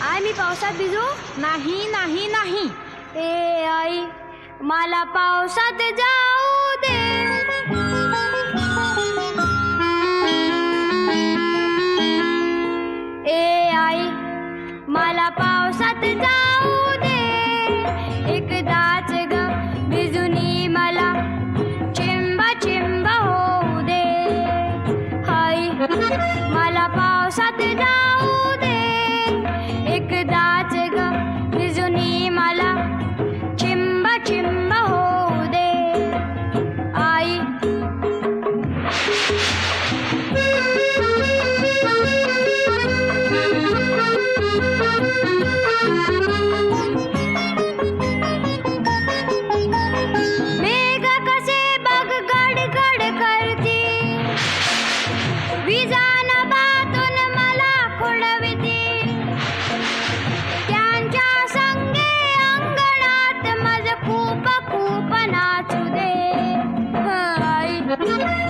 पावसात भिजू? नाही नाही नाही. ए आई मला पावसात जाऊ दे. ए आई मला पावसात जाऊ दे. एकदाच ग भिजुनी मला चिंब चिंब होऊ दे. आई मला पावसात जाऊ दे. Música